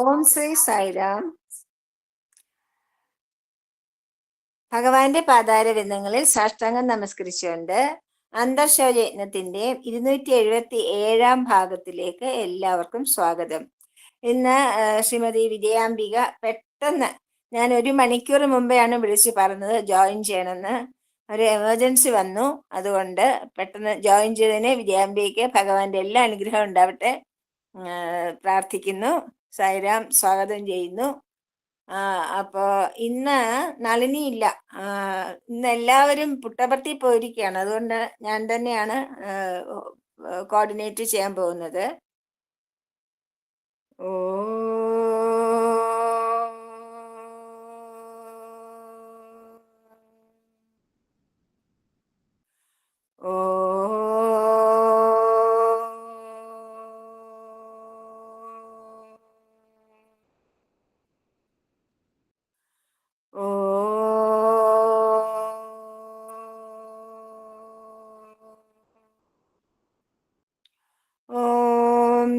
ഓം ശ്രീ സായിരാം. ഭഗവാന്റെ പാതാരവിന്ദങ്ങളിൽ സാഷ്ടാംഗം നമസ്കരിച്ചുകൊണ്ട് അന്തർശൗചയജ്ഞത്തിന്റെ ഇരുന്നൂറ്റി എഴുപത്തി ഏഴാം ഭാഗത്തിലേക്ക് എല്ലാവർക്കും സ്വാഗതം. ഇന്ന് ശ്രീമതി വിജയാംബിക പെട്ടെന്ന് ഞാൻ ഒരു മണിക്കൂർ മുമ്പെയാണ് വിളിച്ച് പറഞ്ഞത് ജോയിൻ ചെയ്യണമെന്ന്. ഒരു എമർജൻസി വന്നു. അതുകൊണ്ട് പെട്ടെന്ന് ജോയിൻ ചെയ്തതിന് വിജയാംബികയ്ക്ക് ഭഗവാന്റെ എല്ലാ അനുഗ്രഹം ഉണ്ടാവട്ടെ. പ്രാർത്ഥിക്കുന്നു. സായിരാം സ്വാഗതം ചെയ്യുന്നു. അപ്പോ ഇന്ന് നളിനി ഇല്ല. ഇന്ന് എല്ലാവരും പുട്ടപർത്തി പോയിരിക്കുകയാണ്. അതുകൊണ്ട് ഞാൻ തന്നെയാണ് കോർഡിനേറ്റ് ചെയ്യാൻ പോകുന്നത്. ഓ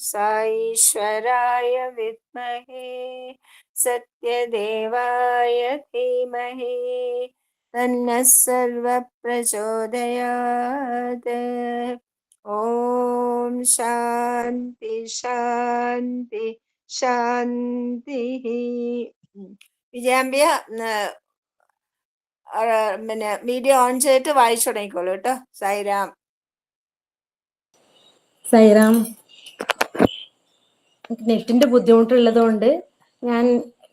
साईश्वराय विद्महे सत्यदेवाय धीमहि तन्नः सर्वप्रचोदयात् ॐ शान्ति शान्ति ശാന്തിഃ വിജയാമ്പിയ പിന്നെ വീഡിയോ ഓൺ ചെയ്തിട്ട് വായിച്ചു തുടങ്ങിക്കോളൂ കേട്ടോ സായിരാം സൈറാം നെറ്റിന്റെ ബുദ്ധിമുട്ടുള്ളത് കൊണ്ട് ഞാൻ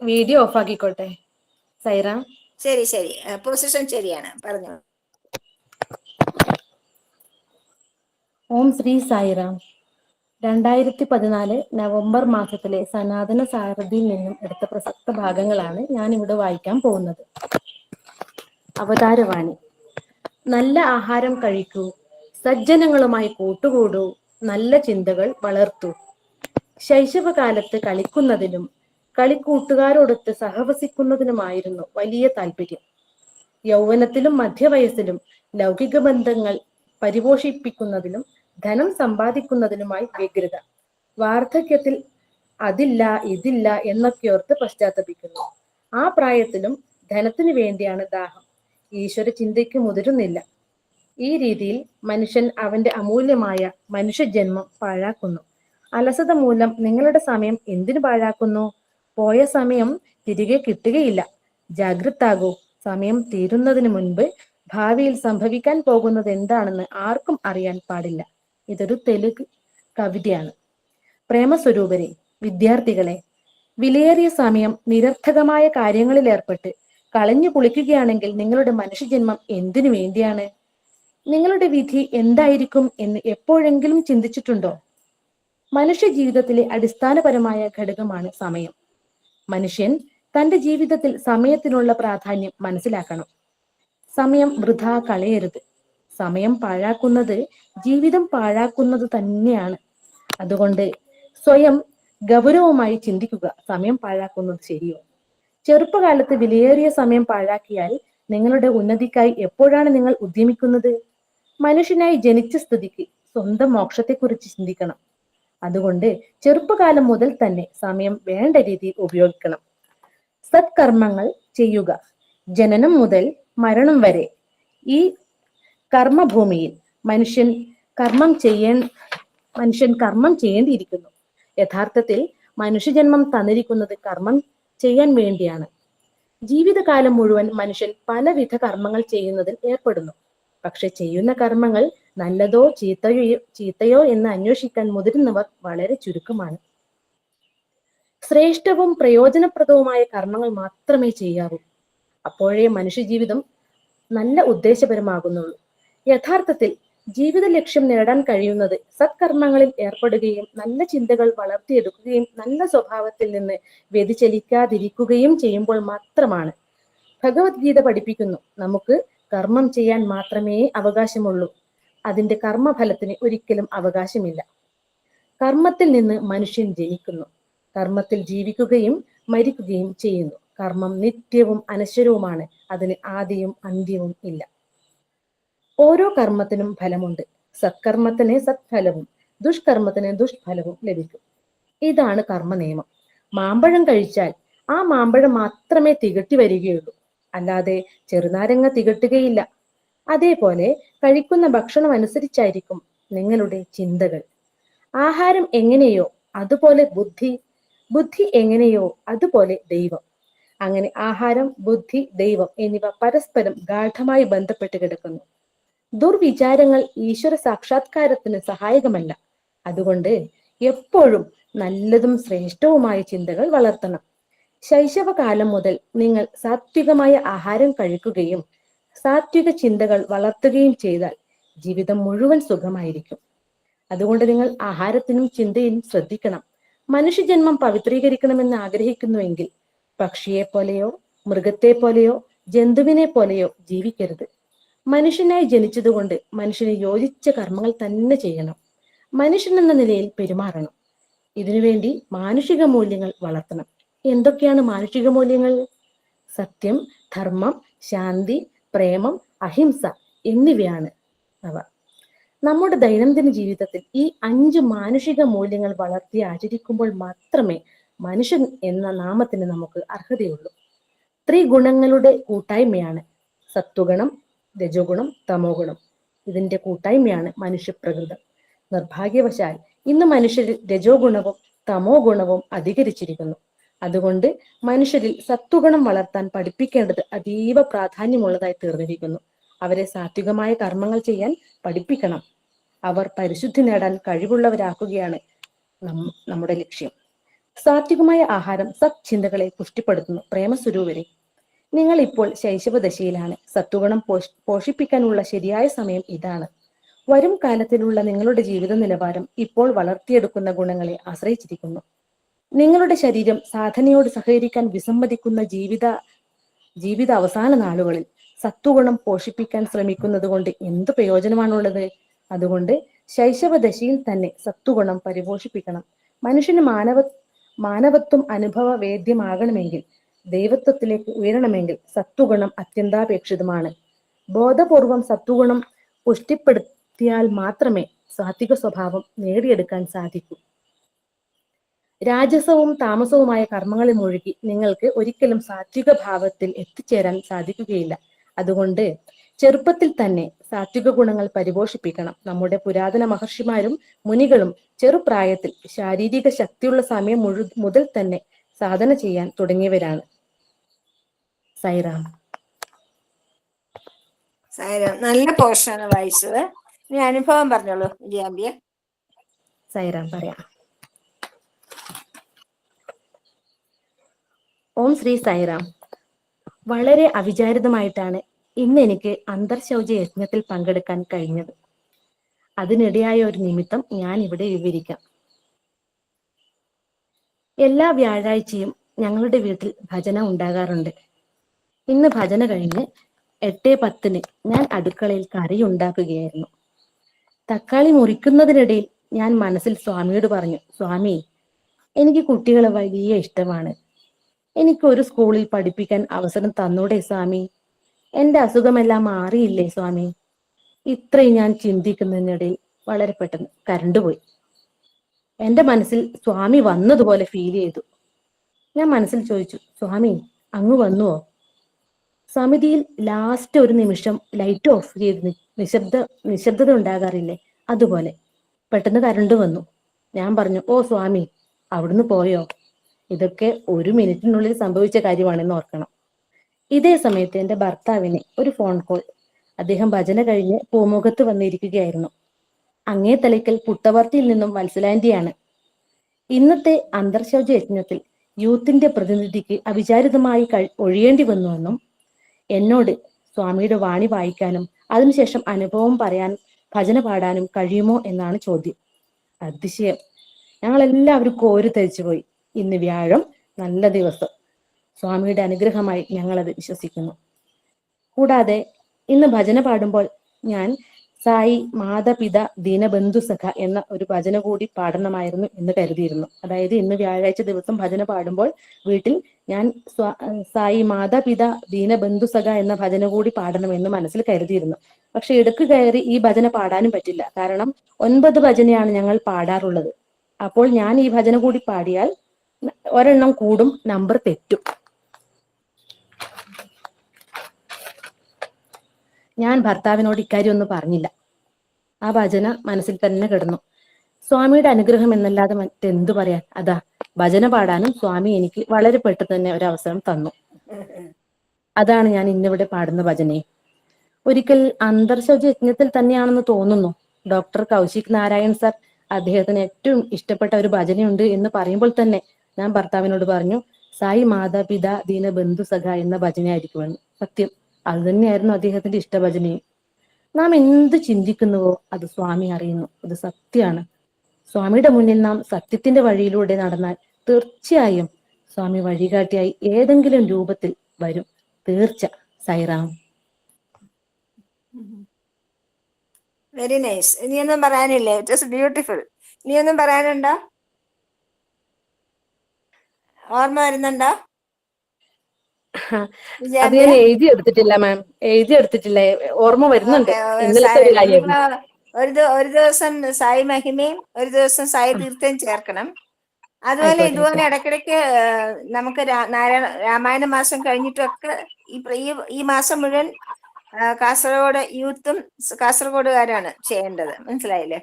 വീഡിയോ ഓഫ് ആക്കിക്കോട്ടെ. സൈറാം. ശരി ശരി. പൊസിഷൻ ശരിയാണ്. പറഞ്ഞു. ഓം ശ്രീ സായിറാം രണ്ടായിരത്തി പതിനാല് നവംബർ മാസത്തിലെ സനാതന സാരഥിയിൽ നിന്നും എടുത്ത പ്രസക്ത ഭാഗങ്ങളാണ് ഞാൻ ഇവിടെ വായിക്കാൻ പോകുന്നത്. അവതാരവാണി. നല്ല ആഹാരം കഴിക്കൂ സജ്ജനങ്ങളുമായി കൂട്ടുകൂടൂ നല്ല ചിന്തകൾ വളർത്തൂ. ശൈശവകാലത്ത് കളിക്കുന്നതിനും കളിക്കൂട്ടുകാരോടൊത്ത് സഹവസിക്കുന്നതിനുമായിരുന്നു വലിയ താല്പര്യം. യൗവനത്തിലും മധ്യവയസ്സിലും ലൗകിക ബന്ധങ്ങൾ പരിപോഷിപ്പിക്കുന്നതിനും ധനം സമ്പാദിക്കുന്നതിനുമായി വ്യഗ്രത. വാർദ്ധക്യത്തിൽ അതില്ല ഇതില്ല എന്നൊക്കെയോർത്ത് പശ്ചാത്തപിക്കുന്നു. ആ പ്രായത്തിലും ധനത്തിനു വേണ്ടിയാണ് ദാഹം. ഈശ്വര ചിന്തയ്ക്ക് മുതിരുന്നില്ല. ഈ രീതിയിൽ മനുഷ്യൻ അവന്റെ അമൂല്യമായ മനുഷ്യജന്മം പാഴാക്കുന്നു. അലസത മൂലം നിങ്ങളുടെ സമയം എന്തിനു പാഴാക്കുന്നു? പോയ സമയം തിരികെ കിട്ടുകയില്ല. ജാഗ്രതാകൂ. സമയം തീരുന്നതിന് മുൻപ് ഭാവിയിൽ സംഭവിക്കാൻ പോകുന്നത് എന്താണെന്ന് ആർക്കും അറിയാൻ പാടില്ല. ഇതൊരു തെലുഗ് കവിതയാണ്. പ്രേമസ്വരൂപരെ വിദ്യാർത്ഥികളെ വിലയേറിയ സമയം നിരർത്ഥകമായ കാര്യങ്ങളിൽ ഏർപ്പെട്ട് കളഞ്ഞു കുളിക്കുകയാണെങ്കിൽ നിങ്ങളുടെ മനുഷ്യജന്മം എന്തിനു വേണ്ടിയാണ്? നിങ്ങളുടെ വിധി എന്തായിരിക്കും എന്ന് എപ്പോഴെങ്കിലും ചിന്തിച്ചിട്ടുണ്ടോ? മനുഷ്യ ജീവിതത്തിലെ അടിസ്ഥാനപരമായ ഘടകമാണ് സമയം. മനുഷ്യൻ തന്റെ ജീവിതത്തിൽ സമയത്തിനുള്ള പ്രാധാന്യം മനസ്സിലാക്കണം. സമയം വൃഥാ കളയരുത്. സമയം പാഴാക്കുന്നത് ജീവിതം പാഴാക്കുന്നത് തന്നെയാണ്. അതുകൊണ്ട് സ്വയം ഗൗരവമായി ചിന്തിക്കുക സമയം പാഴാക്കുന്നത് ശരിയോ? ചെറുപ്പകാലത്ത് വിലയേറിയ സമയം പാഴാക്കിയാൽ നിങ്ങളുടെ ഉന്നതിക്കായി എപ്പോഴാണ് നിങ്ങൾ ഉദ്യമിക്കുന്നത്? മനുഷ്യനായി ജനിച്ച സ്ഥിതിക്ക് സ്വന്തം മോക്ഷത്തെക്കുറിച്ച് ചിന്തിക്കണം. അതുകൊണ്ട് ചെറുപ്പകാലം മുതൽ തന്നെ സമയം വേണ്ട രീതിയിൽ ഉപയോഗിക്കണം. സത്കർമ്മങ്ങൾ ചെയ്യുക. ജനനം മുതൽ മരണം വരെ ഈ കർമ്മഭൂമിയിൽ മനുഷ്യൻ കർമ്മം ചെയ്യേ മനുഷ്യൻ കർമ്മം ചെയ്യേണ്ടിയിരിക്കുന്നു. യഥാർത്ഥത്തിൽ മനുഷ്യജന്മം തന്നിരിക്കുന്നത് കർമ്മം ചെയ്യാൻ വേണ്ടിയാണ്. ജീവിതകാലം മുഴുവൻ മനുഷ്യൻ പലവിധ കർമ്മങ്ങൾ ചെയ്യുന്നതിൽ ഏർപ്പെടുന്നു. പക്ഷെ ചെയ്യുന്ന കർമ്മങ്ങൾ നല്ലതോ ചീത്തയോ ചീത്തയോ എന്ന് അന്വേഷിക്കാൻ മുതിരുന്നവർ വളരെ ചുരുക്കമാണ്. ശ്രേഷ്ഠവും പ്രയോജനപ്രദവുമായ കർമ്മങ്ങൾ മാത്രമേ ചെയ്യാവൂ. അപ്പോഴേ മനുഷ്യജീവിതം നല്ല ഉദ്ദേശപരമാകുന്നുള്ളൂ. യഥാർത്ഥത്തിൽ ജീവിത ലക്ഷ്യം നേടാൻ കഴിയുന്നത് സത്കർമ്മങ്ങളിൽ ഏർപ്പെടുകയും നല്ല ചിന്തകൾ വളർത്തിയെടുക്കുകയും നല്ല സ്വഭാവത്തിൽ നിന്ന് വ്യതിചലിക്കാതിരിക്കുകയും ചെയ്യുമ്പോൾ മാത്രമാണ്. ഭഗവത്ഗീത പഠിപ്പിക്കുന്നു. നമുക്ക് കർമ്മം ചെയ്യാൻ മാത്രമേ അവകാശമുള്ളൂ. അതിന്റെ കർമ്മഫലത്തിന് ഒരിക്കലും അവകാശമില്ല. കർമ്മത്തിൽ നിന്ന് മനുഷ്യൻ ജനിക്കുന്നു. കർമ്മത്തിൽ ജീവിക്കുകയും മരിക്കുകയും ചെയ്യുന്നു. കർമ്മം നിത്യവും അനശ്വരവുമാണ്. അതിന് ആദിയും അന്ത്യവും ഇല്ല. ഓരോ കർമ്മത്തിനും ഫലമുണ്ട്. സത്കർമ്മത്തിന് സത്ഫലവും ദുഷ്കർമ്മത്തിന് ദുഷ്ഫലവും ലഭിക്കും. ഇതാണ് കർമ്മ നിയമം മാമ്പഴം കഴിച്ചാൽ ആ മാമ്പഴം മാത്രമേ തികട്ടി വരികയുള്ളൂ. അല്ലാതെ ചെറുനാരങ്ങ തികട്ടുകയില്ല. അതേപോലെ കഴിക്കുന്ന ഭക്ഷണം അനുസരിച്ചായിരിക്കും നിങ്ങളുടെ ചിന്തകൾ. ആഹാരം എങ്ങനെയോ അതുപോലെ ബുദ്ധി ബുദ്ധി എങ്ങനെയോ അതുപോലെ ദൈവം. അങ്ങനെ ആഹാരം ബുദ്ധി ദൈവം എന്നിവ പരസ്പരം ഗാഠമായി ബന്ധപ്പെട്ട് കിടക്കുന്നു. ദുർവിചാരങ്ങൾ ഈശ്വര സാക്ഷാത്കാരത്തിന് സഹായകമല്ല. അതുകൊണ്ട് എപ്പോഴും നല്ലതും ശ്രേഷ്ഠവുമായ ചിന്തകൾ വളർത്തണം. ശൈശവകാലം മുതൽ നിങ്ങൾ സാത്വികമായ ആഹാരം കഴിക്കുകയും സാത്വിക ചിന്തകൾ വളർത്തുകയും ചെയ്താൽ ജീവിതം മുഴുവൻ സുഖമായിരിക്കും. അതുകൊണ്ട് നിങ്ങൾ ആഹാരത്തിനും ചിന്തയിലും ശ്രദ്ധിക്കണം. മനുഷ്യജന്മം പവിത്രീകരിക്കണമെന്ന് ആഗ്രഹിക്കുന്നുവെങ്കിൽ പക്ഷിയെ പോലെയോ മൃഗത്തെ പോലെയോ ജന്തുവിനെ പോലെയോ ജീവിക്കരുത്. മനുഷ്യനായി ജനിച്ചതുകൊണ്ട് മനുഷ്യന് യോജിച്ച കർമ്മങ്ങൾ തന്നെ ചെയ്യണം. മനുഷ്യൻ എന്ന നിലയിൽ പെരുമാറണം. ഇതിനുവേണ്ടി മാനുഷിക മൂല്യങ്ങൾ വളർത്തണം. എന്തൊക്കെയാണ് മാനുഷിക മൂല്യങ്ങൾ? സത്യം ധർമ്മം ശാന്തി പ്രേമം അഹിംസ എന്നിവയാണ് അവ. നമ്മുടെ ദൈനംദിന ജീവിതത്തിൽ ഈ അഞ്ച് മാനുഷിക മൂല്യങ്ങൾ വളർത്തി ആചരിക്കുമ്പോൾ മാത്രമേ മനുഷ്യൻ എന്ന നാമത്തിന് നമുക്ക് അർഹതയുള്ളൂ. ത്രിഗുണങ്ങളുടെ കൂട്ടായ്മയാണ് സത്വഗുണം രജോഗുണം തമോഗുണം. ഇതിന്റെ കൂട്ടായ്മയാണ് മനുഷ്യപ്രകൃതം. നിർഭാഗ്യവശാൽ ഇന്ന് മനുഷ്യരിൽ രജോ ഗുണവും തമോ ഗുണവും അധികരിച്ചിരിക്കുന്നു. അതുകൊണ്ട് മനുഷ്യരിൽ സത്വഗുണം വളർത്താൻ പഠിപ്പിക്കേണ്ടത് അതീവ പ്രാധാന്യമുള്ളതായി തീർന്നിരിക്കുന്നു. അവരെ സാത്വികമായ കർമ്മങ്ങൾ ചെയ്യാൻ പഠിപ്പിക്കണം. അവർ പരിശുദ്ധി നേടാൻ കഴിവുള്ളവരാക്കുകയാണ് നമ്മുടെ ലക്ഷ്യം. സാത്വികമായ ആഹാരം സത്ചിന്തകളെ പുഷ്ടിപ്പെടുത്തുന്നു. പ്രേമസ്വരൂപരെ നിങ്ങൾ ഇപ്പോൾ ശൈശവദശയിലാണ്. സത്വഗുണം പോഷ് പോഷിപ്പിക്കാനുള്ള ശരിയായ സമയം ഇതാണ്. വരും കാലത്തിലുള്ള നിങ്ങളുടെ ജീവിത നിലവാരം ഇപ്പോൾ വളർത്തിയെടുക്കുന്ന ഗുണങ്ങളെ ആശ്രയിച്ചിരിക്കുന്നു. നിങ്ങളുടെ ശരീരം സാധനയോട് സഹകരിക്കാൻ വിസമ്മതിക്കുന്ന ജീവിത ജീവിത അവസാന നാളുകളിൽ സത്വഗുണം പോഷിപ്പിക്കാൻ ശ്രമിക്കുന്നത് കൊണ്ട് എന്ത് പ്രയോജനമാണുള്ളത്? അതുകൊണ്ട് ശൈശവദശയിൽ തന്നെ സത്വഗുണം പരിപോഷിപ്പിക്കണം. മനുഷ്യന് മാനവ മാനവത്വം അനുഭവ വേദ്യമാകണമെങ്കിൽ ദൈവത്വത്തിലേക്ക് ഉയരണമെങ്കിൽ സത്വഗുണം അത്യന്താപേക്ഷിതമാണ്. ബോധപൂർവം സത്വഗുണം പുഷ്ടിപ്പെടുത്തിയാൽ മാത്രമേ സാത്വിക സ്വഭാവം നേടിയെടുക്കാൻ സാധിക്കൂ. രാജസവും താമസവുമായ കർമ്മങ്ങളിൽ മുഴുകി നിങ്ങൾക്ക് ഒരിക്കലും സാത്വിക ഭാവത്തിൽ എത്തിച്ചേരാൻ സാധിക്കുകയില്ല. അതുകൊണ്ട് ചെറുപ്പത്തിൽ തന്നെ സാത്വിക ഗുണങ്ങൾ പരിപോഷിപ്പിക്കണം. നമ്മുടെ പുരാതന മഹർഷിമാരും മുനികളും ചെറുപ്രായത്തിൽ ശാരീരിക ശക്തിയുള്ള സമയം മുഴു മുതൽ തന്നെ സാധന ചെയ്യാൻ തുടങ്ങിയവരാണ്. സൈറാം. സൈറാം നല്ല പോഷണ വായിച്ചത്. ഇനി അനുഭവം പറഞ്ഞോളൂ വിജയാമ്പിയ സൈറാം പറയാം. ഓം ശ്രീ സൈറാം വളരെ അവിചാരിതമായിട്ടാണ് ഇന്ന് എനിക്ക് അന്തർശൗച യജ്ഞത്തിൽ പങ്കെടുക്കാൻ കഴിഞ്ഞത്. അതിനിടയായ ഒരു നിമിത്തം ഞാൻ ഇവിടെ വിവരിക്കാം. എല്ലാ വ്യാഴാഴ്ചയും ഞങ്ങളുടെ വീട്ടിൽ ഭജന ഉണ്ടാകാറുണ്ട്. ഇന്ന് ഭജന കഴിഞ്ഞ് എട്ട് പത്തിന് ഞാൻ അടുക്കളയിൽ കറി ഉണ്ടാക്കുകയായിരുന്നു. തക്കാളി മുറിക്കുന്നതിനിടയിൽ ഞാൻ മനസ്സിൽ സ്വാമിയോട് പറഞ്ഞു സ്വാമി എനിക്ക് കുട്ടികളെ വലിയ ഇഷ്ടമാണ്. എനിക്ക് ഒരു സ്കൂളിൽ പഠിപ്പിക്കാൻ അവസരം തന്നൂടെ സ്വാമി. എന്റെ അസുഖമെല്ലാം മാറിയില്ലേ സ്വാമി? ഇത്രയും ഞാൻ ചിന്തിക്കുന്നതിനിടയിൽ വളരെ പെട്ടെന്ന് കരണ്ട് പോയി. എന്റെ മനസ്സിൽ സ്വാമി വന്നതുപോലെ ഫീൽ ചെയ്തു. ഞാൻ മനസ്സിൽ ചോദിച്ചു സ്വാമി അങ്ങ് വന്നുവോ? സമിതിയിൽ ലാസ്റ്റ് ഒരു നിമിഷം ലൈറ്റ് ഓഫ് ചെയ്ത് നിശബ്ദ നിശബ്ദത ഉണ്ടാകാറില്ലേ? അതുപോലെ. പെട്ടെന്ന് കരണ്ട് വന്നു. ഞാൻ പറഞ്ഞു ഓ സ്വാമി അവിടുന്ന് പോയോ? ഇതൊക്കെ ഒരു മിനിറ്റിനുള്ളിൽ സംഭവിച്ച കാര്യമാണെന്ന് ഓർക്കണം. ഇതേ സമയത്ത് എന്റെ ഭർത്താവിന് ഒരു ഫോൺ കോൾ അദ്ദേഹം ഭജന കഴിഞ്ഞ് പൂമുഖത്ത് വന്നിരിക്കുകയായിരുന്നു. അങ്ങേ തലയ്ക്കൽ പുട്ടവർത്തിയിൽ നിന്നും വത്സലാന്റിയാണ്. ഇന്നത്തെ അന്തർശൗച യജ്ഞത്തിൽ യൂത്തിന്റെ പ്രതിനിധിക്ക് അവിചാരിതമായി ഒഴിയേണ്ടി വന്നുവെന്നും എന്നോട് സ്വാമിയുടെ വാണി വായിക്കാനും അതിനുശേഷം അനുഭവം പറയാൻ ഭജന പാടാനും കഴിയുമോ എന്നാണ് ചോദ്യം. അതിശയം. ഞങ്ങൾ എല്ലാവരും കോരി തരിച്ചു പോയി ഇന്ന് വ്യാഴം. നല്ല ദിവസം. സ്വാമിയുടെ അനുഗ്രഹമായി ഞങ്ങളത് വിശ്വസിക്കുന്നു. കൂടാതെ ഇന്ന് ഭജന പാടുമ്പോൾ ഞാൻ സായി മാതപിത ദീനബന്ധു സഖ എന്ന ഒരു ഭജന കൂടി പാടണമായിരുന്നു എന്ന് കരുതിയിരുന്നു. അതായത് ഇന്ന് വ്യാഴാഴ്ച ദിവസം ഭജന പാടുമ്പോൾ വീട്ടിൽ ഞാൻ സായി മാതാപിത ദീനബന്ധു സഖ എന്ന ഭജന കൂടി പാടണമെന്ന് മനസ്സിൽ കരുതിയിരുന്നു. പക്ഷെ ഇടയ്ക്ക് കയറി ഈ ഭജന പാടാനും പറ്റില്ല. കാരണം ഒൻപത് ഭജനയാണ് ഞങ്ങൾ പാടാറുള്ളത്. അപ്പോൾ ഞാൻ ഈ ഭജന കൂടി പാടിയാൽ ഒരെണ്ണം കൂടും നമ്പർ തെറ്റും. ഞാൻ ഭർത്താവിനോട് ഇക്കാര്യം ഒന്നും പറഞ്ഞില്ല. ആ ഭജന മനസ്സിൽ തന്നെ കിടന്നു. സ്വാമിയുടെ അനുഗ്രഹം എന്നല്ലാതെ മറ്റെന്തു പറയാൻ? അതാ ഭജന പാടാനും സ്വാമി എനിക്ക് വളരെ പെട്ടെന്ന് തന്നെ ഒരു അവസരം തന്നു. അതാണ് ഞാൻ ഇന്നിവിടെ പാടുന്ന ഭജനയെ ഒരിക്കൽ അന്തർശൗച യജ്ഞത്തിൽ തന്നെയാണെന്ന് തോന്നുന്നു. ഡോക്ടർ കൗശിക് നാരായൺ സർ അദ്ദേഹത്തിന് ഏറ്റവും ഇഷ്ടപ്പെട്ട ഒരു ഭജനയുണ്ട് എന്ന് പറയുമ്പോൾ തന്നെ ഞാൻ ഭർത്താവിനോട് പറഞ്ഞു സായി മാതാപിത ദീന ബന്ധു സഖ എന്ന ഭജനയായിരിക്കുമെന്ന്. സത്യം അത് തന്നെയായിരുന്നു അദ്ദേഹത്തിന്റെ ഇഷ്ടഭജനയും നാം എന്ത് ചിന്തിക്കുന്നുവോ അത് സ്വാമി അറിയുന്നു. അത് സത്യമാണ്. സ്വാമിയുടെ മുന്നിൽ നാം സത്യത്തിന്റെ വഴിയിലൂടെ നടന്നാൽ തീർച്ചയായും സ്വാമി വഴികാട്ടിയായി ഏതെങ്കിലും രൂപത്തിൽ വരും. തീർച്ച. സൈറാം. വെരി നൈസ് ഇനിയൊന്നും പറയാനില്ലേ? ഇസ് ബ്യൂട്ടിഫുൾ ഇനിയൊന്നും പറയാനുണ്ടോ? ഓർമ്മ വരുന്നുണ്ടോ? അത്? ഞാൻ എഴുതി എടുത്തിട്ടില്ല മാം എഴുതി എടുത്തിട്ടില്ല ഓർമ്മ വരുന്നുണ്ട് ഇന്നലത്തെ ഒരു കാര്യം. ഒരു ഒരു ദിവസം സായി മഹിമയും ഒരു ദിവസം സായി തീർത്ഥയും ചേർക്കണം. അതുപോലെ ഇതുപോലെ ഇടയ്ക്കിടയ്ക്ക് നമുക്ക് നാരായണ രാമായണ മാസം കഴിഞ്ഞിട്ടൊക്കെ ഈ ഈ മാസം മുഴുവൻ കാസർഗോഡ് യൂത്തും കാസർഗോഡുകാരാണ് ചെയ്യേണ്ടത്. മനസ്സിലായില്ലേ?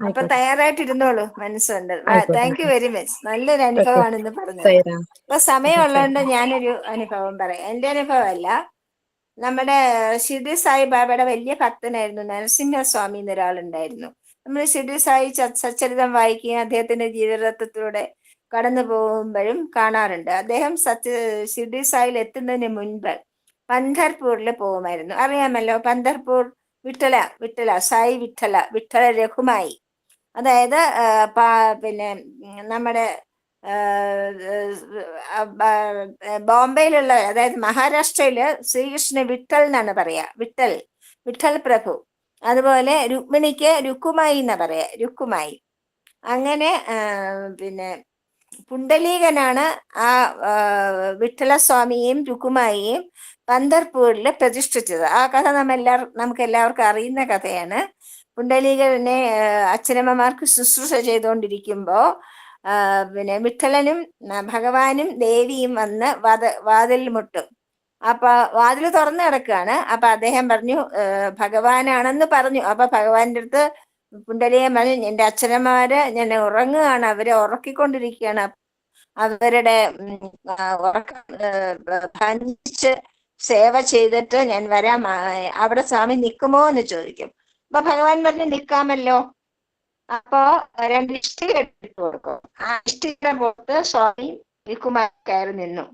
അപ്പൊ തയ്യാറായിട്ട് ഇരുന്നോളൂ മനസ്സുണ്ട് താങ്ക് യു വെരി മച്ച് നല്ലൊരു അനുഭവമാണ് ഇന്ന് പറഞ്ഞത്. അപ്പൊ സമയമുള്ളതുകൊണ്ട് ഞാനൊരു അനുഭവം പറയാം. എന്റെ അനുഭവമല്ല. നമ്മുടെ ഷിർഡി സായി ബാബയുടെ വലിയ ഭക്തനായിരുന്നു നരസിംഹസ്വാമി എന്നൊരാളുണ്ടായിരുന്നു. നമ്മൾ ഷിർഡി സായി സച്ചരിതം വായിക്കുകയും അദ്ദേഹത്തിന്റെ ജീവിതത്തിലൂടെ കടന്നു പോകുമ്പോഴും കാണാറുണ്ട്. അദ്ദേഹം സത്യ ഷിർഡി സായിൽ എത്തുന്നതിന് മുൻപ് പന്ധർപൂരിൽ പോകുമായിരുന്നു. അറിയാമല്ലോ പന്ധർപൂർ വിട്ടല വിട്ടല സായി വിട്ടല വിട്ടല രഘുമായി അതായത് പിന്നെ നമ്മുടെ ബോംബെയിലുള്ള അതായത് മഹാരാഷ്ട്രയിൽ ശ്രീകൃഷ്ണ വിട്ടൽ എന്നാണ് പറയാ. വിട്ടൽ. വിട്ടൽ പ്രഭു. അതുപോലെ രുക്മിണിക്ക് രുക്കുമായി എന്നാ പറയാ. രുക്കുമായി. അങ്ങനെ പിന്നെ പുണ്ടലീകനാണ് ആ ആ, വിട്ടലസ്വാമിയെയും രുക്കുമായിയും പന്തർപൂരിൽ പ്രതിഷ്ഠിച്ചത്. ആ കഥ നമ്മെല്ലാവർ നമുക്ക് എല്ലാവർക്കും അറിയുന്ന കഥയാണ്. പുണ്ടലീകനെ അച്ഛനമ്മമാർക്ക് ശുശ്രൂഷ ചെയ്തുകൊണ്ടിരിക്കുമ്പോ ആ, പിന്നെ വിട്ടലനും ഭഗവാനും ദേവിയും വന്ന് വാത വാതിൽ മുട്ടും. അപ്പൊ വാതിൽ തുറന്നു കിടക്കുകയാണ്. അപ്പൊ അദ്ദേഹം പറഞ്ഞു ഭഗവാനാണെന്ന് പറഞ്ഞു. അപ്പൊ ഭഗവാന്റെ അടുത്ത് പുണ്ടലിയെ പറഞ്ഞു എന്റെ അച്ഛനമ്മമാര് ഞാൻ ഉറങ്ങുകയാണ്. അവരെ ഉറക്കിക്കൊണ്ടിരിക്കുകയാണ്. അവരുടെ ഉറക്കം ഏ, സേവ ചെയ്തിട്ട് ഞാൻ വരാം. അവിടെ സ്വാമി നിൽക്കുമോ എന്ന് ചോദിക്കും. അപ്പൊ ഭഗവാൻ പറഞ്ഞ് നിൽക്കാമല്ലോ അപ്പോ രണ്ട് ഇഷ്ടിക എടുത്തു കൊടുക്കും. ആ ഇഷ്ടിക പോട്ട് സ്വാമി വിൽക്കുമാർ കയറി നിന്നു.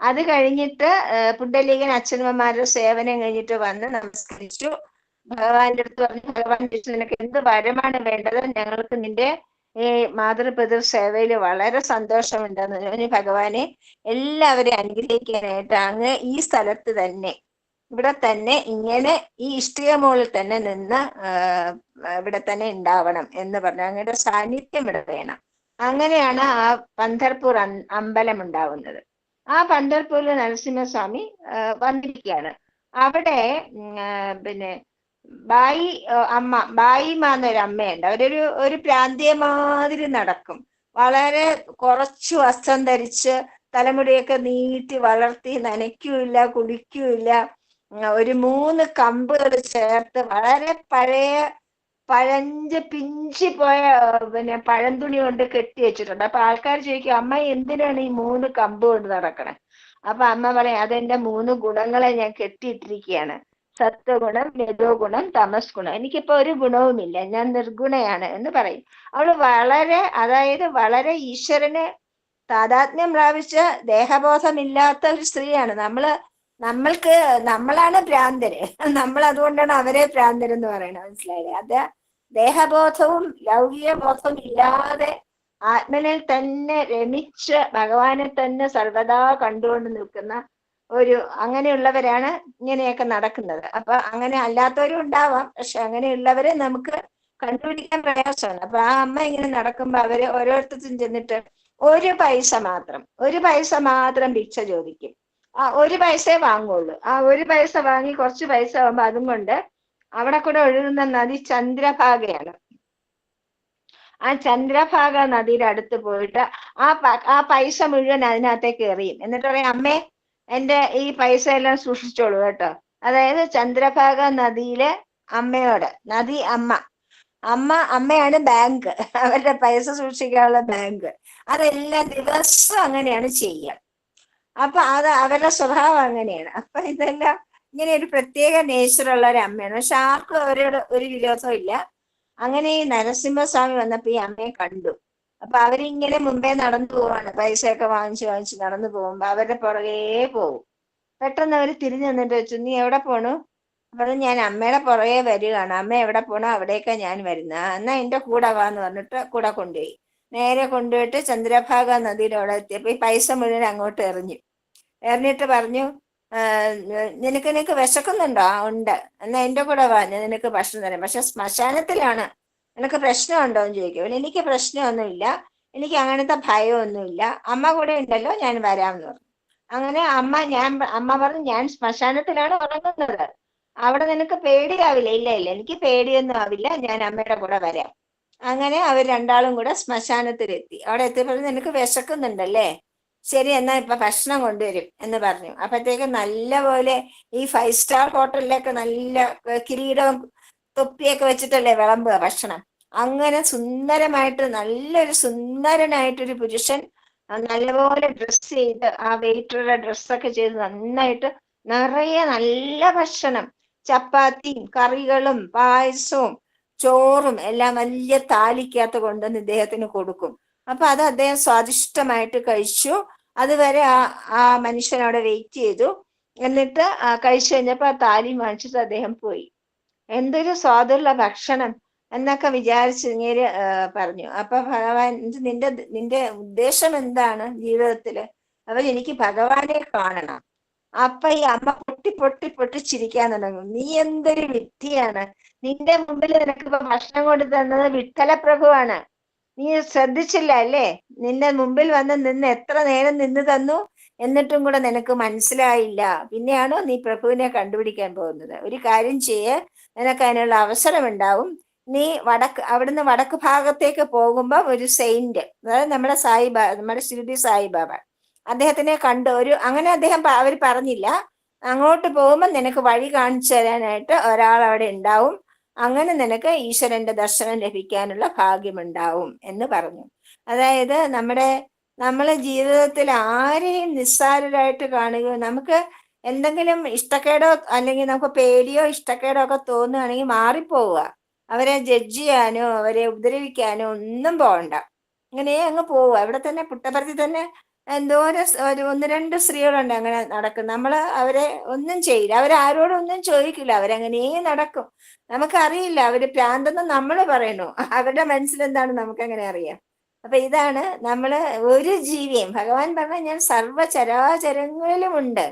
അത് കഴിഞ്ഞിട്ട് പുണ്ഡലീകൻ അച്ഛനമ്മമാരുടെ സേവനം കഴിഞ്ഞിട്ട് വന്ന് നമസ്കരിച്ചു. ഭഗവാന്റെ അടുത്ത് പറഞ്ഞു ഭഗവാൻ കൃഷ്ണൻ നിനക്ക് എന്ത് വരമാണ് വേണ്ടത്? ഞങ്ങൾക്ക് നിന്റെ ഈ മാതൃപിതൃ സേവയിൽ വളരെ സന്തോഷമുണ്ടെന്ന്. ഭഗവാനെ എല്ലാവരെയും അനുഗ്രഹിക്കാനായിട്ട് അങ്ങ് ഈ സ്ഥലത്ത് തന്നെ ഇവിടെ തന്നെ ഇങ്ങനെ ഈ ഇഷ്ടിക മുകളിൽ തന്നെ നിന്ന് ഇവിടെ തന്നെ ഉണ്ടാവണം എന്ന് പറഞ്ഞു. അങ്ങയുടെ സാന്നിധ്യം ഇവിടെ വേണം. അങ്ങനെയാണ് ആ പന്തർപൂർ അമ്പലം ഉണ്ടാവുന്നത്. ആ പന്തർപൂരിൽ നരസിംഹസ്വാമി വന്നിരിക്കുകയാണ്. അവിടെ പിന്നെ ബായി അമ്മ ബായിമ എന്നൊരു അമ്മയുണ്ട്. അവരൊരു ഒരു പ്രാന്തിയ മാതിരി നടക്കും. വളരെ കുറച്ചു വസ്ത്രം ധരിച്ച് തലമുടിയൊക്കെ നീട്ടി വളർത്തി നനയ്ക്കൂല കുളിക്കൂല ഒരു മൂന്ന് കമ്പുകൾ ചേർത്ത് വളരെ പഴയ പഴഞ്ച് പിഞ്ചി പോയ പിന്നെ പഴന്തുണി കൊണ്ട് കെട്ടി വെച്ചിട്ടുണ്ട്. അപ്പൊ ആൾക്കാർ ചോദിക്കും അമ്മ എന്തിനാണ് ഈ മൂന്ന് കമ്പ് കൊണ്ട് നടക്കണേ? അപ്പൊ അമ്മ പറയും അതെന്റെ മൂന്ന് ഗുണങ്ങളെ ഞാൻ കെട്ടിയിട്ടിരിക്കുകയാണ് സത്വഗുണം രജോ ഗുണം തമസ് ഗുണം എനിക്കിപ്പോ ഒരു ഗുണവുമില്ല. ഞാൻ നിർഗുണയാണ് എന്ന് പറയും. അവൾ വളരെ അതായത് വളരെ ഈശ്വരനെ താതാത്മ്യം പ്രാപിച്ച ദേഹബോധമില്ലാത്ത ഒരു സ്ത്രീയാണ്. നമ്മൾ നമ്മൾക്ക് നമ്മളാണ് ഭ്രാന്തര്. നമ്മൾ അതുകൊണ്ടാണ് അവരെ ഭ്രാന്തരെന്ന് പറയണത്. മനസ്സിലായില്ലേ? അത് ദേഹബോധവും ലൗകിക ബോധവും ഇല്ലാതെ ആത്മനിൽ തന്നെ രമിച്ച് ഭഗവാനെ തന്നെ സർവദാ കണ്ടുകൊണ്ട് നിൽക്കുന്ന ഒരു അങ്ങനെയുള്ളവരാണ് ഇങ്ങനെയൊക്കെ നടക്കുന്നത്. അപ്പൊ അങ്ങനെ അല്ലാത്തവരും ഉണ്ടാവാം. പക്ഷെ അങ്ങനെയുള്ളവരെ നമുക്ക് കണ്ടുപിടിക്കാൻ പ്രയാസമാണ്. അപ്പൊ ആ അമ്മ ഇങ്ങനെ നടക്കുമ്പോ അവർ ഓരോരുത്തരും ചെന്നിട്ട് ഒരു പൈസ മാത്രം ഒരു പൈസ മാത്രം ഭിക്ഷ ചോദിക്കും. ആ ഒരു പൈസയെ വാങ്ങുള്ളൂ. ആ ഒരു പൈസ വാങ്ങി കുറച്ച് പൈസ ആകുമ്പോ അതും കൊണ്ട് അവിടെ കൂടെ ഒഴുകുന്ന നദി ചന്ദ്രഭാഗയാണ്. ആ ചന്ദ്രഭാഗ നദിയുടെ അടുത്ത് പോയിട്ട് ആ ആ പൈസ മുഴുവൻ അതിനകത്തേക്ക് എറിയും. എന്നിട്ട് പറയും അമ്മേ എന്റെ ഈ പൈസ എല്ലാം സൂക്ഷിച്ചോളൂ കേട്ടോ. അതായത് ചന്ദ്രഭാഗ നദിയിലെ അമ്മയോട് നദി അമ്മ. അമ്മ അമ്മയാണ് ബാങ്ക്. അവരുടെ പൈസ സൂക്ഷിക്കാനുള്ള ബാങ്ക്. അതെല്ലാ ദിവസവും അങ്ങനെയാണ് ചെയ്യുക. അപ്പൊ അത് അവരുടെ സ്വഭാവം അങ്ങനെയാണ്. അപ്പൊ ഇതെല്ലാം ഇങ്ങനെ ഒരു പ്രത്യേക നേച്ചറുള്ള ഒരു അമ്മയാണ്. പക്ഷെ ആർക്കും അവരോട് ഒരു വിരോധവും ഇല്ല. അങ്ങനെ ഈ നരസിംഹസ്വാമി വന്നപ്പോ ഈ അമ്മയെ കണ്ടു. അപ്പൊ അവരിങ്ങനെ മുമ്പേ നടന്നു പോവാണ്. പൈസയൊക്കെ വാങ്ങിച്ചു വാങ്ങിച്ച് നടന്നു പോകുമ്പോ അവരുടെ പുറകേ പോവും. പെട്ടെന്ന് അവർ തിരിഞ്ഞു നിന്നിട്ട് വെച്ചു നീ എവിടെ പോണു? അപ്പൊ ഞാൻ അമ്മയുടെ പുറകെ വരികയാണ്. അമ്മ എവിടെ പോണോ അവിടേക്കാ ഞാൻ വരുന്ന എന്നാ എന്റെ കൂടെ വാന്ന് പറഞ്ഞിട്ട് കൂടെ കൊണ്ടുപോയി. നേരെ കൊണ്ടുപോയിട്ട് ചന്ദ്രഭാഗ നദിയുടെ അവിടെ എത്തിയപ്പോ ഈ പൈസ മുഴുവൻ അങ്ങോട്ട് എറിഞ്ഞു. എറിഞ്ഞിട്ട് പറഞ്ഞു "ആ, നിനക്ക് നിനക്ക് വിശക്കുന്നുണ്ടോ? ഉണ്ട്. എന്നാ എന്റെ കൂടെ വാ നിനക്ക് ഭക്ഷണം തരാം. പക്ഷെ ശ്മശാനത്തിലാണ്. നിനക്ക് പ്രശ്നമുണ്ടോ എന്ന് ചോദിക്കും. "ഇല്ല, എനിക്ക് പ്രശ്നമൊന്നുമില്ല. എനിക്ക് അങ്ങനത്തെ ഭയമൊന്നുമില്ല. അമ്മ കൂടെ ഉണ്ടല്ലോ ഞാൻ വരാമെന്ന് പറഞ്ഞു. അങ്ങനെ അമ്മ ഞാൻ അമ്മ പറഞ്ഞു ഞാൻ ശ്മശാനത്തിലാണ് ഉറങ്ങുന്നത്. അവിടെ നിനക്ക് പേടിയാവില്ല ഇല്ല ഇല്ല. എനിക്ക് പേടിയൊന്നും ആവില്ല. ഞാൻ അമ്മയുടെ കൂടെ വരാം. അങ്ങനെ അവർ രണ്ടാളും കൂടെ ശ്മശാനത്തിലെത്തി. അവിടെ എത്തിയപ്പോൾ നിനക്ക് വിശക്കുന്നുണ്ടല്ലേ? ശരി എന്നാ ഇപ്പൊ ഭക്ഷണം കൊണ്ടുവരും എന്ന് പറഞ്ഞു. അപ്പത്തേക്ക് നല്ല പോലെ ഈ ഫൈവ് സ്റ്റാർ ഹോട്ടലിലൊക്കെ നല്ല കിരീടവും തൊപ്പിയൊക്കെ വെച്ചിട്ടല്ലേ വിളമ്പുക ഭക്ഷണം. അങ്ങനെ സുന്ദരമായിട്ട് നല്ലൊരു സുന്ദരനായിട്ടൊരു പുരുഷൻ നല്ലപോലെ ഡ്രസ്സ് ചെയ്ത് ആ വെയിറ്ററുടെ ഡ്രസ്സൊക്കെ ചെയ്ത് നന്നായിട്ട് നിറയെ നല്ല ഭക്ഷണം. ചപ്പാത്തിയും കറികളും പായസവും ചോറും എല്ലാം വലിയ താലിക്കകത്ത് കൊണ്ടുവന്ന് ഇദ്ദേഹത്തിന് കൊടുക്കും. അപ്പൊ അത് അദ്ദേഹം സ്വാദിഷ്ടമായിട്ട് കഴിച്ചു. അതുവരെ ആ ആ മനുഷ്യൻ അവിടെ വെയിറ്റ് ചെയ്തു. എന്നിട്ട് കഴിച്ചു കഴിഞ്ഞപ്പോ ആ താലി വാങ്ങിച്ചിട്ട് അദ്ദേഹം പോയി. എന്തൊരു സ്വാദുള്ള ഭക്ഷണം എന്നൊക്കെ വിചാരിച്ച് ഇങ്ങനെ പറഞ്ഞു. അപ്പൊ ഭഗവാൻ നിന്റെ നിന്റെ ഉദ്ദേശം എന്താണ് ജീവിതത്തിൽ? അപ്പൊ എനിക്ക് ഭഗവാനെ കാണണം. അപ്പൊ ഈ അമ്മ പൊട്ടി പൊട്ടി പൊട്ടിച്ചിരിക്കാൻ തുടങ്ങും. നീ എന്തൊരു വിദ്യയാണ്. നിന്റെ മുമ്പിൽ നിനക്ക് ഇപ്പൊ ഭക്ഷണം കൊണ്ട് തന്നത് വിട്ടല പ്രഭുവാണ്. നീ ശ്രദ്ധിച്ചില്ല അല്ലേ? നിന്റെ മുമ്പിൽ വന്ന് നിന്ന് എത്ര നേരം നിന്ന് തന്നു എന്നിട്ടും കൂടെ നിനക്ക് മനസ്സിലായില്ല. പിന്നെയാണോ നീ പ്രഭുവിനെ കണ്ടുപിടിക്കാൻ പോകുന്നത്? ഒരു കാര്യം ചെയ്യ്. നിനക്ക് അതിനുള്ള അവസരം ഉണ്ടാവും നീ വടക്ക് അവിടുന്ന് വടക്ക് ഭാഗത്തേക്ക് പോകുമ്പോൾ ഒരു സെയിന്റ് അതായത് നമ്മുടെ സായിബാബ നമ്മുടെ ശിരടി സായിബാബ അദ്ദേഹത്തിനെ കണ്ട് ഒരു അങ്ങനെ അദ്ദേഹം അവർ പറഞ്ഞില്ല. അങ്ങോട്ട് പോകുമ്പോൾ നിനക്ക് വഴി കാണിച്ചു തരാനായിട്ട് ഒരാൾ അവിടെ ഉണ്ടാവും. അങ്ങനെ നിനക്ക് ഈശ്വരന്റെ ദർശനം ലഭിക്കാനുള്ള ഭാഗ്യമുണ്ടാവും എന്ന് പറഞ്ഞു. അതായത് നമ്മുടെ നമ്മളെ ജീവിതത്തിൽ ആരെയും നിസ്സാരരായിട്ട് കാണുകയോ നമുക്ക് എന്തെങ്കിലും ഇഷ്ടക്കേടോ അല്ലെങ്കിൽ നമുക്ക് പേടിയോ ഇഷ്ടക്കേടോ ഒക്കെ തോന്നുകയാണെങ്കിൽ മാറിപ്പോവുക. അവരെ ജഡ്ജ് ചെയ്യാനോ അവരെ ഉപദ്രവിക്കാനോ ഒന്നും പോകണ്ട. ഇങ്ങനെ അങ്ങ് പോവുക. അവിടെ തന്നെ പുട്ടപ്പുറത്തിൽ തന്നെ എന്തോരം സ് ഒരു ഒന്ന് രണ്ട് സ്ത്രീകളുണ്ട് അങ്ങനെ നടക്കും നമ്മൾ അവരെ ഒന്നും ചെയ്യില്ല. അവരാരോടും ഒന്നും ചോദിക്കില്ല. അവരങ്ങനെ നടക്കും. നമുക്കറിയില്ല. അവർ പ്രാന്തെന്ന് നമ്മൾ പറയണു അവരുടെ മനസ്സിലെന്താണ് നമുക്കങ്ങനെ അറിയാം? അപ്പൊ ഇതാണ് നമ്മൾ ഒരു ജീവിയും. ഭഗവാൻ പറഞ്ഞ ഞാൻ സർവചരാചരങ്ങളിലുമുണ്ട്.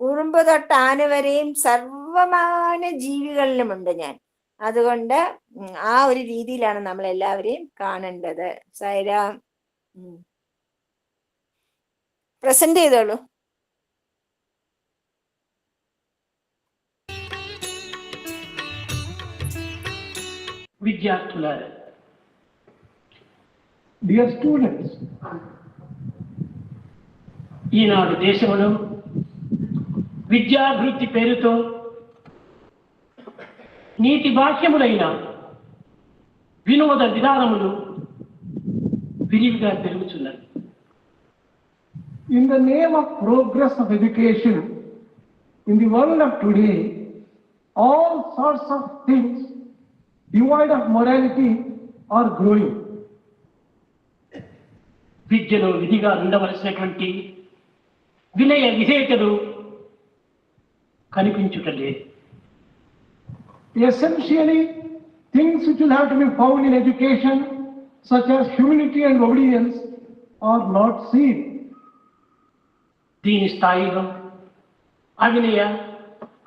ഉറുമ്പ് തൊട്ട് ആന വരെയും സർവമാന ജീവികളിലുമുണ്ട് ഞാൻ. അതുകൊണ്ട് ആ ഒരു രീതിയിലാണ് നമ്മൾ എല്ലാവരെയും കാണേണ്ടത് സൈരാം പ്രസന്റ് ചെയ്തോളൂ విద్యార్థులారా Dear students, ఈనాడు దేశంలో విద్యాభివృద్ధి పేరుతో నీతి బాహ్యములైన వినోద విధానములు విరివిగా పెరుగుతున్నది in the name of progress of education, in the world of today, all sorts of things devoid of morality are growing. విద్యను విధిగా ఉండవలసినటువంటి వినయ విధేయతలు కనిపించుటలేదు essentially things which will have to be found in education such as humility and obedience are not seen దీని స్థాయిలో అవినయ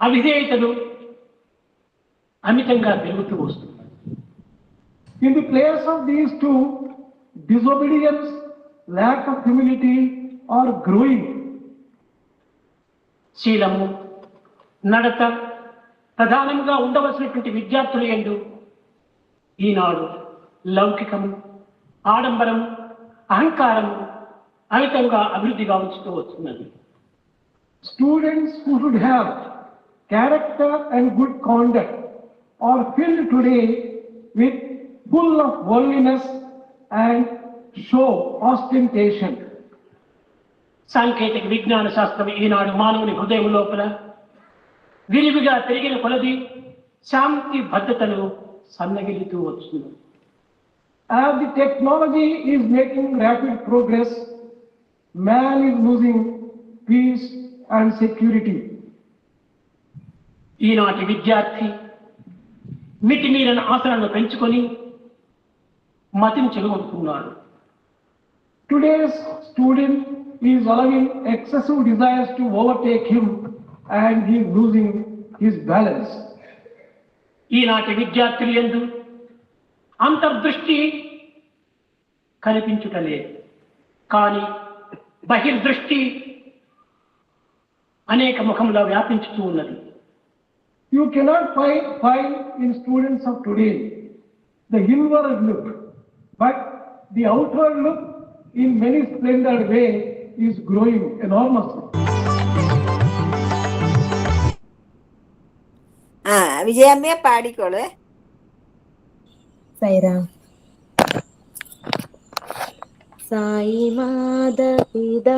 అవిధేయతలు అమితంగా పెరుగుతూ వస్తుంది in the place of these two disobedience lack of humility are growing శీలము నడత ప్రధానంగా ఉండవలసినటువంటి విద్యార్థులు ఎందు ఈనాడు లౌకికము ఆడంబరము అహంకారము అమితంగా అభివృద్ధి గావించుతూ వస్తున్నది Students who should have character and good conduct are filled today with full of worldliness and show, ostentation. సాంకేతిక విజ్ఞాన శాస్త్రం ఈనాడు మానవుని హృదయం లోపల విరివిగా పెరిగిన కొలది శాంతి భద్రతలు సన్నగిలుతూ వస్తున్నది As the technology is making rapid progress, man is losing peace and security. ఈనాటి విద్యార్థి మితిమీరిన ఆశలను పెంచుకొని మతిని చెలగొట్టుకున్నాడు today's student is allowing excessive desires to overtake him and he losing his balance ఈనాటి విద్యార్థులు ఎందు అంతర్దృష్టి కనిపించుటలే. కానీ బహిర్దృష్టి అనేక ముఖంలో వ్యాపించుతూ ఉన్నది. You cannot find find in students of today the inward look but the outward look in many splendoured way is growing enormous விஜயாமே పాడికోడు సైరా సాయి మాద పిద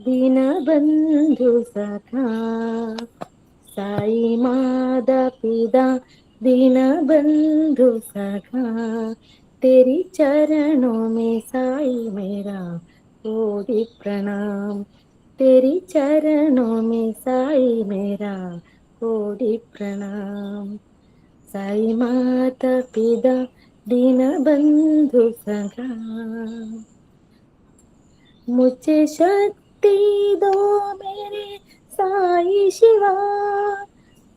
దీనబంధు సఖా సాయి మాద పిద దీనబంధు సఖా तेरी चरणों में साई मेरा कोटि प्रणाम तेरी चरणों में साई मेरा कोटि प्रणाम साई माता पिता दीनबंधु सखा मुझे शक्ति दो मेरे साई शिवा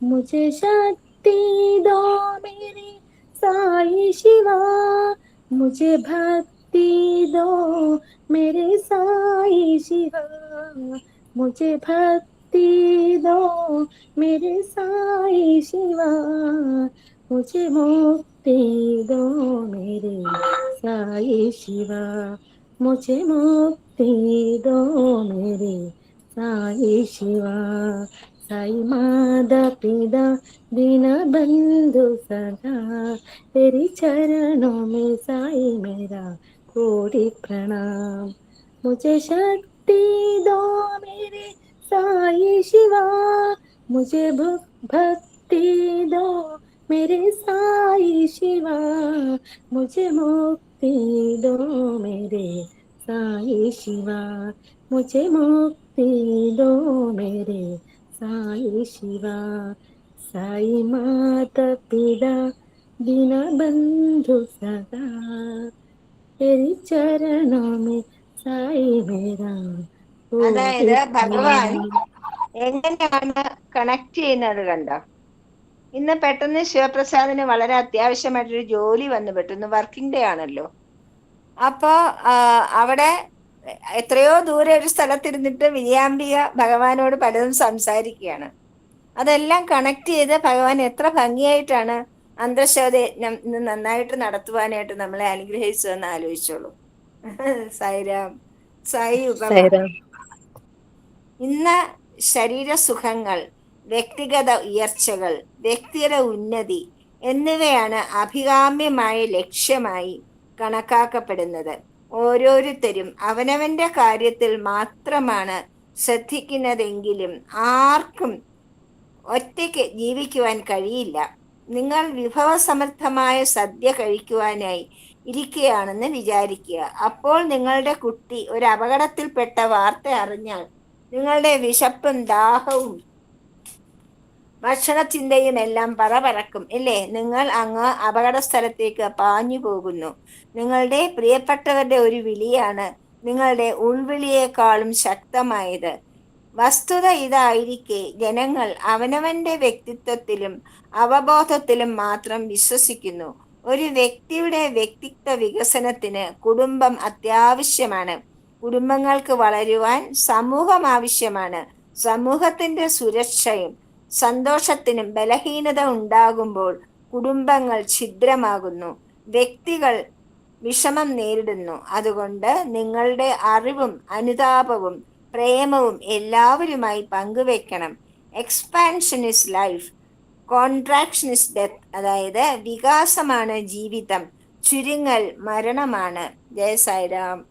मुझे शक्ति दो मेरे साई शिवा मुझे भक्ति दो मेरे साई शिवा मुझे भक्ति दो मेरे साई शिवा मुझे मुक्ति दो मेरे साई शिवा मुझे मुक्ति दो मेरे साई शिवा साई मादा पिदा दीन बंधु सदा तेरी चरणों में साई मेरा कोटि प्रणाम मुझे शक्ति दो मेरे साई शिवा मुझे भु- भक्ति दो मेरे साई शिवा मुझे मुक्ति दो मेरे साई शिवा मुझे मुक्ति दो मेरे साई शिवा साई माता पिता दीन बंधु सदा तेरी चरणों में साई मेरा അതായത് ഭഗവാൻ എങ്ങനെയാണ് കണക്ട് ചെയ്യുന്നത് കണ്ടോ ഇന്ന് പെട്ടെന്ന് ശിവപ്രസാദിന് വളരെ അത്യാവശ്യമായിട്ടൊരു ജോലി വന്നു പെട്ടെന്ന് വർക്കിംഗ് ഡേ ആണല്ലോ അപ്പോ അവിടെ എത്രയോ ദൂരെ ഒരു സ്ഥലത്തിരുന്നിട്ട് വിജയാംബിക ഭഗവാനോട് പലതും സംസാരിക്കുകയാണ്. അതെല്ലാം കണക്ട് ചെയ്ത് ഭഗവാൻ എത്ര ഭംഗിയായിട്ടാണ് അന്തർശോധയജ്ഞം ഇന്ന് നന്നായിട്ട് നടത്തുവാനായിട്ട് നമ്മളെ അനുഗ്രഹിച്ചു എന്ന് ആലോചിച്ചോളൂ. സൈരാം. സായി ഇന്ന് ശരീരസുഖങ്ങൾ വ്യക്തിഗത ഉയർച്ചകൾ വ്യക്തിയുടെ ഉന്നതി എന്നിവയാണ് അഭികാമ്യമായ ലക്ഷ്യമായി കണക്കാക്കപ്പെടുന്നത്. ഓരോരുത്തരും അവനവന്റെ കാര്യത്തിൽ മാത്രമാണ് ശ്രദ്ധിക്കുന്നതെങ്കിലും ആർക്കും ഒറ്റയ്ക്ക് ജീവിക്കുവാൻ കഴിയില്ല. നിങ്ങൾ വിഭവസമൃദ്ധമായ സദ്യ കഴിക്കുവാനായി ഇരിക്കുകയാണെന്ന് വിചാരിക്കുക. അപ്പോൾ നിങ്ങളുടെ കുട്ടി ഒരു അപകടത്തിൽപ്പെട്ട വാർത്ത അറിഞ്ഞാൽ നിങ്ങളുടെ വിശപ്പും ദാഹവും ഭക്ഷണചിന്തയും എല്ലാം പറ പറക്കും ഇല്ലേ? നിങ്ങൾ അങ്ങ് അപകട സ്ഥലത്തേക്ക് പാഞ്ഞു പോകുന്നു. നിങ്ങളുടെ പ്രിയപ്പെട്ടവരുടെ ഒരു വിളിയാണ് നിങ്ങളുടെ ഉൾവിളിയേക്കാളും ശക്തമായത്. വസ്തുത ഇതായിരിക്കെ ജനങ്ങൾ അവനവന്റെ വ്യക്തിത്വത്തിലും അവബോധത്തിലും മാത്രം വിശ്വസിക്കുന്നു. ഒരു വ്യക്തിയുടെ വ്യക്തിത്വ വികസനത്തിന് കുടുംബം അത്യാവശ്യമാണ്. കുടുംബങ്ങൾക്ക് വളരുവാൻ സമൂഹം ആവശ്യമാണ്. സമൂഹത്തിന്റെ സുരക്ഷയും സന്തോഷത്തിനും ബലഹീനത ഉണ്ടാകുമ്പോൾ കുടുംബങ്ങൾ ഛിദ്രമാകുന്നു. വ്യക്തികൾ വിഷമം നേരിടുന്നു. അതുകൊണ്ട് നിങ്ങളുടെ അറിവും അനുതാപവും പ്രേമവും എല്ലാവരുമായി പങ്കുവെക്കണം. Expansion is life contraction is death അതായത് വികാസമാണ് ജീവിതം. ചുരുങ്ങൽ മരണമാണ്. ജയ സായിരാം.